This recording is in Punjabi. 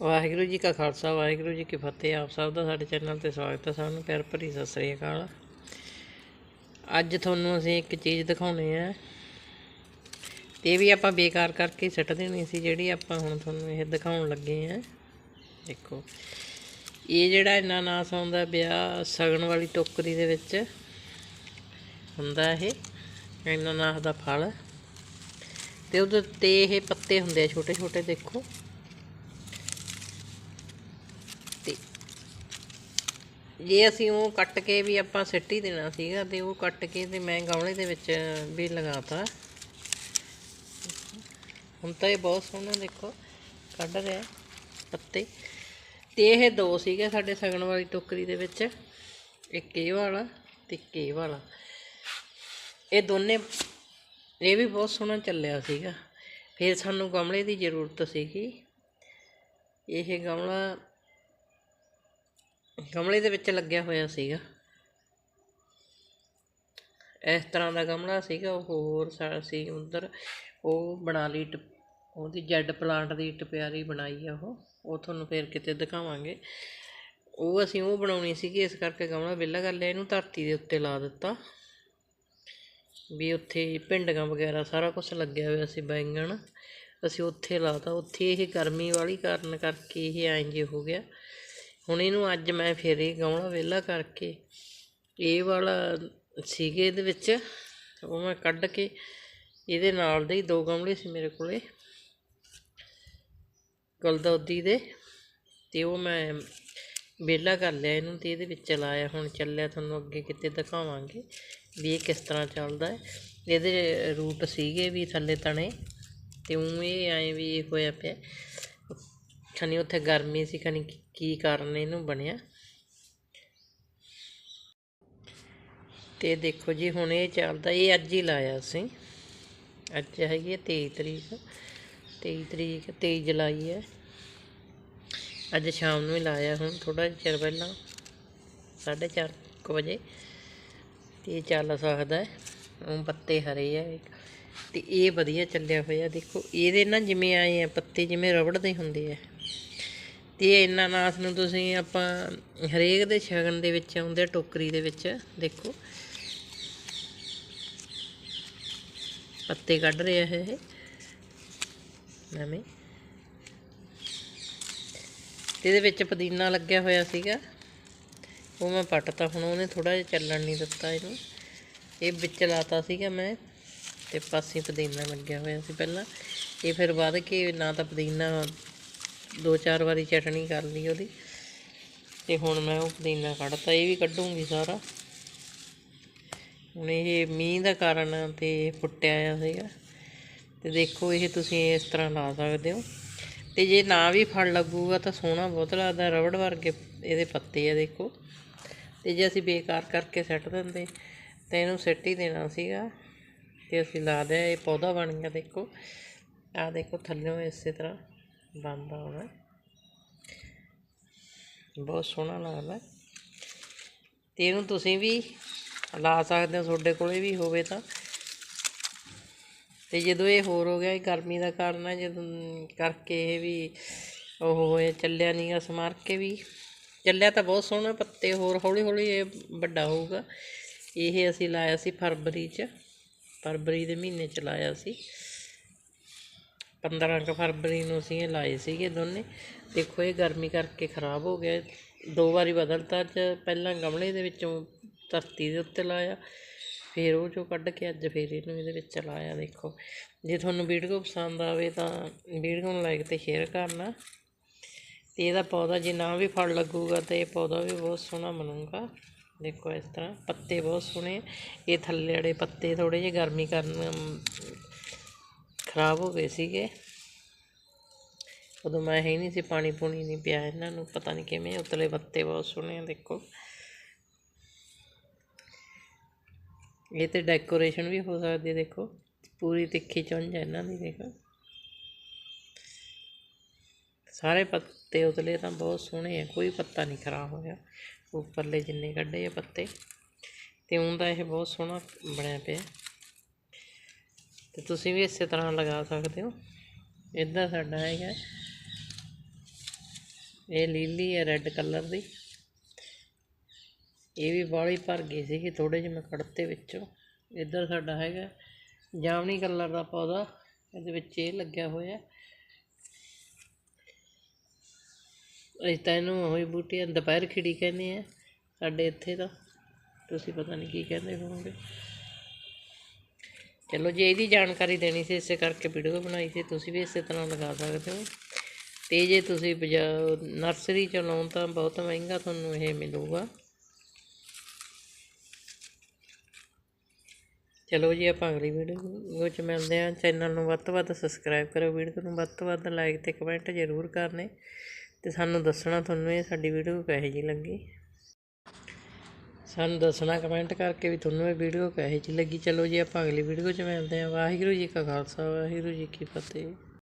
ਵਾਹਿਗੁਰੂ ਜੀ ਕਾ ਖਾਲਸਾ, ਵਾਹਿਗੁਰੂ ਜੀ ਕੀ ਫਤਿਹ। ਆਪ ਸਭ ਦਾ ਸਾਡੇ ਚੈਨਲ ਤੇ ਸਵਾਗਤ ਹੈ। ਸਾਨੂੰ ਪਿਆਰ ਭਰੀ ਸਤਿ ਸ੍ਰੀ ਅਕਾਲ। ਅੱਜ ਤੁਹਾਨੂੰ ਅਸੀਂ ਇੱਕ ਚੀਜ਼ ਦਿਖਾਉਣੀ ਹੈ। ਤੇ ਇਹ ਵੀ ਆਪਾਂ ਬੇਕਾਰ ਕਰਕੇ ਸੱਟ ਦੇਣੀ ਸੀ, ਜਿਹੜੀ ਆਪਾਂ ਹੁਣ ਤੁਹਾਨੂੰ ਇਹ ਦਿਖਾਉਣ ਲੱਗੇ ਆ ਦੇਖੋ, ਇਹ ਜਿਹੜਾ ਇੰਨਾ ਨਾਸ ਆਉਂਦਾ ਵਿਆਹ ਸਗਣ ਵਾਲੀ ਟੋਕਰੀ ਦੇ ਵਿੱਚ ਹੁੰਦਾ ਇਹ, ਇੰਨਾ ਨਾਸ ਦਾ ਫਲ। ਤੇ ਉਹਦੇ ਤੇ ਇਹ ਪੱਤੇ ਹੁੰਦੇ ਆ ਛੋਟੇ ਛੋਟੇ ਦੇਖੋ। ਜੇ ਅਸੀਂ ਉਹ ਕੱਟ ਕੇ ਵੀ ਆਪਾਂ ਸਿੱਟ ਹੀ ਦੇਣਾ ਸੀਗਾ ਤੇ ਉਹ ਕੱਟ ਕੇ ਤੇ ਮੈਂ ਗਮਲੇ ਦੇ ਵਿੱਚ ਵੀ ਲਗਾਤਾ। ਹੁਣ ਤਾਂ ਇਹ ਬਹੁਤ ਸੋਹਣਾ ਦੇਖੋ, ਕੱਢ ਰਿਹਾ ਪੱਤੇ। ਤੇ ਇਹ ਦੋ ਸੀਗੇ ਸਾਡੇ ਸਗਣ ਵਾਲੀ ਟੋਕਰੀ ਦੇ ਵਿੱਚ, ਇੱਕ ਇਹ ਵਾਲਾ ਤੇ ਇੱਕ ਇਹ ਵਾਲਾ। ਇਹ ਦੋਨੇ, ਇਹ ਵੀ ਬਹੁਤ ਸੋਹਣਾ ਚੱਲਿਆ ਸੀਗਾ। ਫਿਰ ਸਾਨੂੰ ਗਮਲੇ ਦੀ ਜ਼ਰੂਰਤ ਸੀਗੀ। ਇਹ ਗਮਲਾ ਗਮਲੇ ਦੇ ਵਿੱਚ ਲੱਗਿਆ ਹੋਇਆ ਸੀਗਾ। ਇਸ ਤਰ੍ਹਾਂ ਦਾ ਗਮਲਾ ਸੀਗਾ, ਉਹ ਹੋਰ ਸਾ- ਸੀ ਉਧਰ। ਉਹ ਬਣਾ ਲਈ ਟ- ਉਹਦੀ ਜੈਡ ਪਲਾਂਟ ਦੀ ਟਪਿਆਰੀ ਬਣਾਈ ਆ ਉਹ। ਉਹ ਤੁਹਾਨੂੰ ਫਿਰ ਕਿਤੇ ਦਿਖਾਵਾਂਗੇ। ਉਹ ਅਸੀਂ ਉਹ ਬਣਾਉਣੀ ਸੀਗੀ, ਇਸ ਕਰਕੇ ਗਮਲਾ ਵਿਹਲਾ ਕਰ ਲਿਆ। ਇਹਨੂੰ ਧਰਤੀ ਦੇ ਉੱਤੇ ਲਾ ਦਿੱਤਾ। ਵੀ ਉੱਥੇ ਭਿੰਡੀਆਂ ਵਗੈਰਾ ਸਾਰਾ ਕੁਝ ਲੱਗਿਆ ਹੋਇਆ ਸੀ ਬੈਂਗਣ। ਅਸੀਂ ਉੱਥੇ ਲਾਤਾ। ਉੱਥੇ ਇਹ ਗਰਮੀ ਵਾਲੀ ਕਾਰਨ ਕਰਕੇ ਇਹ ਐਂ ਜੇ ਹੋ ਗਿਆ। ਹੁਣ ਇਹਨੂੰ ਅੱਜ ਮੈਂ ਫਿਰ ਇਹ ਗਾਉਣਾ ਵਿਹਲਾ ਕਰਕੇ, ਇਹ ਵਾਲਾ ਸੀਗੇ ਇਹਦੇ ਵਿੱਚ, ਉਹ ਮੈਂ ਕੱਢ ਕੇ ਇਹਦੇ ਨਾਲ ਦੇ ਹੀ ਦੋ ਗਮਲੇ ਸੀ ਮੇਰੇ ਕੋਲੇ ਗਲਦੌਦੀ ਦੇ, ਤੇ ਉਹ ਮੈਂ ਵਿਹਲਾ ਕਰ ਲਿਆ ਇਹਨੂੰ ਤੇ ਇਹਦੇ ਵਿੱਚ ਲਾਇਆ, ਹੁਣ ਚੱਲਿਆ ਤੁਹਾਨੂੰ ਅੱਗੇ ਕਿਤੇ ਦਿਖਾਵਾਂਗੇ ਵੀ ਇਹ ਕਿਸ ਤਰ੍ਹਾਂ ਚੱਲਦਾ ਹੈ। ਇਹਦੇ ਰੂਟ ਸੀਗੇ ਵੀ ਥੱਲੇ ਤਣੇ, ਤੇ ਉਹ ਇਹ ਐਂ ਵੀ ਇਹ ਹੋਇਆ ਪਿਆ। ਖਨੀ ਉੱਥੇ ਗਰਮੀ ਸੀ ਖਨੀ ਕੀ ਕਾਰਨ ਇਹਨੂੰ ਬਣਿਆ। ਤੇ ਦੇਖੋ ਜੀ, ਹੁਣ ਇਹ ਚੱਲਦਾ, ਇਹ ਅੱਜ ਹੀ ਲਾਇਆ ਅਸੀਂ ਅੱਜ ਹੈਗੀ ਹੈ 23 ਤਰੀਕ 23 ਤਰੀਕ 23 ਜੁਲਾਈ ਹੈ। ਅੱਜ ਸ਼ਾਮ ਨੂੰ ਹੀ ਲਾਇਆ ਹੁਣ ਥੋੜਾ ਚਿਰ ਪਹਿਲਾਂ 4:30 ਕੁ ਵਜੇ। ਤੇ ਇਹ ਚੱਲ ਸਕਦਾ ਹੈ ਉਹ ਪੱਤੇ ਹਰੇ ਆ ਤੇ ਇਹ ਵਧੀਆ ਚੱਲਿਆ ਹੋਇਆ, ਦੇਖੋ ਇਹਦੇ ਨਾ ਜਿਵੇਂ ਆਏ ਆ, ਪੱਤੇ ਜਿਵੇਂ ਰਬੜ ਦੇ ਹੁੰਦੇ ਆ। ਤੇ ਇਹਨਾਂ ਨਾਸ ਨੂੰ ਤੁਸੀਂ ਆਪਾਂ ਹਰੇਕ ਦੇ ਸ਼ਗਨ ਦੇ ਵਿੱਚ ਆਉਂਦੇ ਟੋਕਰੀ ਦੇ ਵਿੱਚ, ਦੇਖੋ। ਪੱਤੇ ਕੱਢ ਰਿਹਾ ਹੈ ਇਹ। ਨਵੇਂ। ਤੇ ਇਹਦੇ ਵਿੱਚ ਪੁਦੀਨਾ ਲੱਗਿਆ ਹੋਇਆ ਸੀਗਾ। ਉਹ ਮੈਂ ਪੱਟਤਾ, ਹੁਣ ਉਹਨੇ ਥੋੜਾ ਜਿਹਾ ਚੱਲਣ ਨਹੀਂ ਦਿੱਤਾ ਇਹਨੂੰ। ਇਹ ਵਿੱਚ ਲਾਤਾ ਸੀਗਾ ਮੈਂ, ਤੇ ਪਾਸੇ ਪੁਦੀਨਾ ਲੱਗਿਆ ਹੋਇਆ ਸੀ ਪਹਿਲਾਂ। ਇਹ ਫਿਰ ਵੱਧ ਕੇ ਨਾ ਤਾਂ ਪੁਦੀਨਾ ਦੋ ਚਾਰ ਵਾਰੀ ਚਟਣੀ ਕਰ ਲਈ ਉਹਦੀ। ਤੇ ਹੁਣ ਮੈਂ ਉਹ ਪੁਦੀਨਾ ਕੱਢਤਾ, ਇਹ ਵੀ ਕੱਢੂੰਗੀ ਸਾਰਾ। ਹੁਣ ਇਹ ਮੀਂਹ ਦਾ ਕਾਰਨ ਤੇ ਫੁੱਟਿਆ ਆ ਸੀਗਾ। ਤੇ ਦੇਖੋ ਇਹ ਤੁਸੀਂ ਇਸ ਤਰ੍ਹਾਂ ਲਾ ਸਕਦੇ ਹੋ। ਤੇ ਜੇ ਨਾ ਵੀ ਫਲ ਲੱਗੂਗਾ ਤਾਂ ਸੋਹਣਾ ਬਹੁਤ ਲੱਗਦਾ, ਰਬੜ ਵਰਗੇ ਇਹਦੇ ਪੱਤੇ ਆ ਦੇਖੋ। ਤੇ ਜੇ ਅਸੀਂ ਬੇਕਾਰ ਕਰਕੇ ਸੱਟ ਦਿੰਦੇ, ਤਾਂ ਇਹਨੂੰ ਸਿੱਟ ਹੀ ਦੇਣਾ ਸੀਗਾ। ਤੇ ਅਸੀਂ ਲਾ ਦਿਆ ਇਹ ਪੌਦਾ ਬਣ ਗਿਆ ਦੇਖੋ। ਆਹ ਦੇਖੋ ਥੱਲਿਓਂ ਇਸੇ ਤਰ੍ਹਾਂ। ਬਣਦਾ ਹੋਣਾ ਬਹੁਤ ਸੋਹਣਾ ਲੱਗਦਾ। ਤੇ ਇਹਨੂੰ ਤੁਸੀਂ ਵੀ ਲਾ ਸਕਦੇ ਹੋ, ਤੁਹਾਡੇ ਕੋਲੇ ਵੀ ਹੋਵੇ ਤਾਂ। ਤੇ ਜਦੋਂ ਇਹ ਹੋਰ ਹੋ ਗਿਆ, ਇਹ ਗਰਮੀ ਦਾ ਕਾਰਨ ਹੈ ਜਦੋਂ ਕਰਕੇ ਇਹ ਵੀ ਉਹ ਹੋਇਆ, ਚੱਲਿਆ ਨਹੀਂਗਾ ਸਮਾਰ ਕੇ ਵੀ। ਚੱਲਿਆ ਤਾਂ ਬਹੁਤ ਸੋਹਣਾ ਪੱਤੇ ਹੋਰ ਹੌਲੀ ਹੌਲੀ ਇਹ ਵੱਡਾ ਹੋਊਗਾ। ਇਹ ਅਸੀਂ ਲਾਇਆ ਸੀ ਫਰਵਰੀ 'ਚ, ਫਰਵਰੀ ਦੇ ਮਹੀਨੇ 'ਚ ਲਾਇਆ ਸੀ। 15 ਕੁ ਫਰਵਰੀ ਨੂੰ ਅਸੀਂ ਇਹ ਲਾਏ ਸੀਗੇ ਦੋਨੇ। ਦੇਖੋ, ਇਹ ਗਰਮੀ ਕਰਕੇ ਖਰਾਬ ਹੋ ਗਿਆ। ਦੋ ਵਾਰੀ ਬਦਲਤਾ ਚ ਪਹਿਲਾਂ ਗਮਲੇ ਦੇ ਵਿੱਚੋਂ ਧਰਤੀ ਦੇ ਉੱਤੇ ਲਾਇਆ। ਫਿਰ ਉਹ ਚੋਂ ਕੱਢ ਕੇ ਅੱਜ ਫਿਰ ਇਹਨੂੰ ਇਹਦੇ ਵਿੱਚ ਲਾਇਆ, ਦੇਖੋ। ਜੇ ਤੁਹਾਨੂੰ ਵੀਡੀਓ ਪਸੰਦ ਆਵੇ ਤਾਂ ਵੀਡੀਓ ਨੂੰ ਲਾਈਕ ਤੇ ਸ਼ੇਅਰ ਕਰਨਾ। ਅਤੇ ਇਹਦਾ ਪੌਦਾ ਜੇ ਨਾ ਵੀ ਫਲ ਲੱਗੂਗਾ ਤਾਂ ਇਹ ਪੌਦਾ ਵੀ ਬਹੁਤ ਸੋਹਣਾ ਬਣੂਗਾ। ਦੇਖੋ, ਇਸ ਤਰ੍ਹਾਂ ਪੱਤੇ ਬਹੁਤ ਸੋਹਣੇ ਇਹ ਥੱਲੇ ਵਾਲੇ ਪੱਤੇ ਥੋੜ੍ਹੇ ਜਿਹੇ ਗਰਮੀ ਕਰਨ ਖਰਾਬ ਹੋ ਗਏ ਸੀਗੇ। ਉਦੋਂ ਮੈਂ ਹੈ ਹੀ ਨਹੀਂ ਸੀ ਪਾਣੀ ਪੂਣੀ ਨਹੀਂ ਪਿਆ ਇਹਨਾਂ ਨੂੰ, ਪਤਾ ਨਹੀਂ ਕਿਵੇਂ ਉਤਲੇ ਪੱਤੇ ਬਹੁਤ ਸੋਹਣੇ ਆ, ਦੇਖੋ। ਇਹ ਤੇ ਡੈਕੋਰੇਸ਼ਨ ਵੀ ਹੋ ਸਕਦੀ ਹੈ ਦੇਖੋ। ਪੂਰੀ ਤਿੱਖੀ ਚੁੰਝ ਹੈ ਇਹਨਾਂ ਦੀ, ਦੇਖੋ। ਸਾਰੇ ਪੱਤੇ ਉਤਲੇ ਤਾਂ ਬਹੁਤ ਸੋਹਣੇ ਆ, ਕੋਈ ਪੱਤਾ ਨਹੀਂ ਖਰਾਬ ਹੋਇਆ। ਉੱਪਰਲੇ ਜਿੰਨੇ ਕੱਢੇ ਆ ਪੱਤੇ, ਤੇ ਉਹਦਾ ਇਹ ਬਹੁਤ ਸੋਹਣਾ ਬਣਿਆ ਪਿਆ। ਤੇ ਤੁਸੀਂ ਵੀ ਇਸੇ ਤਰ੍ਹਾਂ ਲਗਾ ਸਕਦੇ ਹੋ। ਇੱਧਰ ਸਾਡਾ ਹੈਗਾ ਇਹ ਲੀਲੀ ਹੈ ਰੈੱਡ ਕਲਰ ਦੀ। ਇਹ ਵੀ ਬਾਹਲੀ ਭਰ ਗਈ ਸੀਗੀ ਥੋੜੇ ਜਿਹੇ ਮੈਂ ਕੱਢਤੇ ਵਿੱਚੋਂ। ਇੱਧਰ ਸਾਡਾ ਹੈਗਾ ਜਾਮਣੀ ਕਲਰ ਦਾ ਪੌਦਾ ਇਹਦੇ ਵਿੱਚ ਇਹ ਲੱਗਿਆ ਹੋਇਆ ਅਸੀਂ ਤਾਂ ਇਹਨੂੰ ਹੋਈ ਬੂਟੀਆਂ ਦੁਪਹਿਰ ਖਿੜੀ ਕਹਿੰਦੇ ਆ ਸਾਡੇ ਇੱਥੇ ਤਾਂ। ਤੁਸੀਂ ਪਤਾ ਨਹੀਂ ਕੀ ਕਹਿੰਦੇ ਹੋਵੋਗੇ। ਚਲੋ ਜੇ ਇਹਦੀ ਜਾਣਕਾਰੀ ਦੇਣੀ ਸੀ, ਇਸੇ ਕਰਕੇ ਵੀਡੀਓ ਬਣਾਈ ਸੀ, ਤੁਸੀਂ ਵੀ ਇਸੇ ਤਰ੍ਹਾਂ ਲਗਾ ਸਕਦੇ ਹੋ। ਤੇ ਜੇ ਤੁਸੀਂ ਬਜਾ- ਨਰਸਰੀ ਚੋਂ ਲਾਉਣ ਤਾਂ ਬਹੁਤ ਮਹਿੰਗਾ ਤੁਹਾਨੂੰ ਇਹ ਮਿਲੂਗਾ। ਚਲੋ ਜੀ, ਆਪਾਂ ਅਗਲੀ ਵੀਡੀਓ ਵਿੱਚ ਮਿਲਦੇ ਹਾਂ। ਚੈਨਲ ਨੂੰ ਵੱਧ ਤੋਂ ਵੱਧ ਸਬਸਕ੍ਰਾਈਬ ਕਰੋ ਵੀਡੀਓ ਨੂੰ ਵੱਧ ਤੋਂ ਵੱਧ ਲਾਈਕ ਤੇ ਕਮੈਂਟ ਜ਼ਰੂਰ ਕਰਨੇ। ਤੇ ਸਾਨੂੰ ਦੱਸਣਾ ਤੁਹਾਨੂੰ ਇਹ ਸਾਡੀ ਵੀਡੀਓ ਕਿਹੋ ਜਿਹੀ ਲੱਗੀ। ਸਾਨੂੰ ਦੱਸਣਾ ਕਮੈਂਟ ਕਰਕੇ ਵੀ ਤੁਹਾਨੂੰ ਇਹ ਵੀਡੀਓ ਕਿਹੋ ਜਿਹੀ ਲੱਗੀ। ਚਲੋ ਜੀ, ਆਪਾਂ ਅਗਲੀ ਵੀਡੀਓ 'ਚ ਮਿਲਦੇ ਹਾਂ। ਵਾਹਿਗੁਰੂ ਜੀ ਕਾ ਖਾਲਸਾ, ਵਾਹਿਗੁਰੂ ਜੀ ਕੀ ਫਤਿਹ।